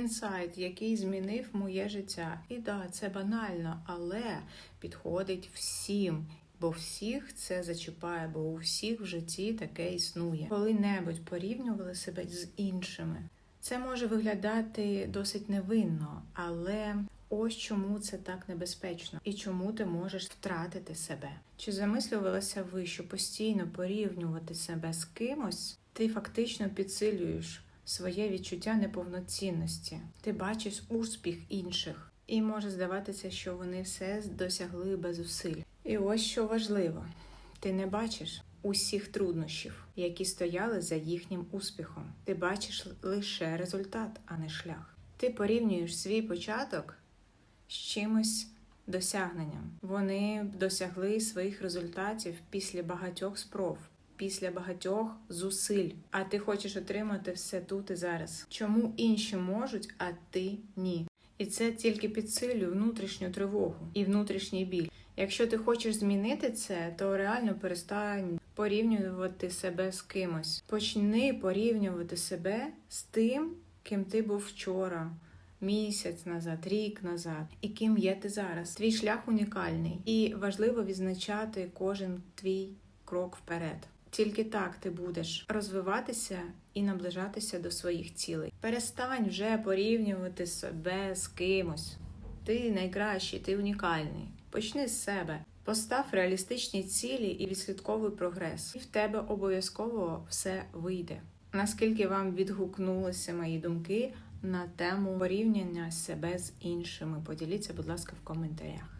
інсайт, який змінив моє життя. І да, це банально, але підходить всім. Бо всіх це зачіпає, бо у всіх в житті таке існує. Коли-небудь порівнювали себе з іншими. Це може виглядати досить невинно, але ось чому це так небезпечно і чому ти можеш втратити себе. Чи замислювалася ви, що постійно порівнювати себе з кимось, ти фактично підсилюєш своє відчуття неповноцінності. Ти бачиш успіх інших, і може здаватися, що вони все досягли без зусиль. І ось що важливо: ти не бачиш усіх труднощів, які стояли за їхнім успіхом. Ти бачиш лише результат, а не шлях. Ти порівнюєш свій початок з чимось досягненням. Вони досягли своїх результатів після багатьох спроб. Після багатьох зусиль, а ти хочеш отримати все тут і зараз. Чому інші можуть, а ти ні? І це тільки підсилює внутрішню тривогу і внутрішній біль. Якщо ти хочеш змінити це, то реально перестань порівнювати себе з кимось. Почни порівнювати себе з тим, ким ти був вчора, місяць назад, рік назад, і ким є ти зараз. Твій шлях унікальний, і важливо відзначати кожен твій крок вперед. Тільки так ти будеш розвиватися і наближатися до своїх цілей. Перестань вже порівнювати себе з кимось. Ти найкращий, ти унікальний. Почни з себе. Постав реалістичні цілі і відслідковуй прогрес. І в тебе обов'язково все вийде. Наскільки вам відгукнулися мої думки на тему порівняння себе з іншими? Поділіться, будь ласка, в коментарях.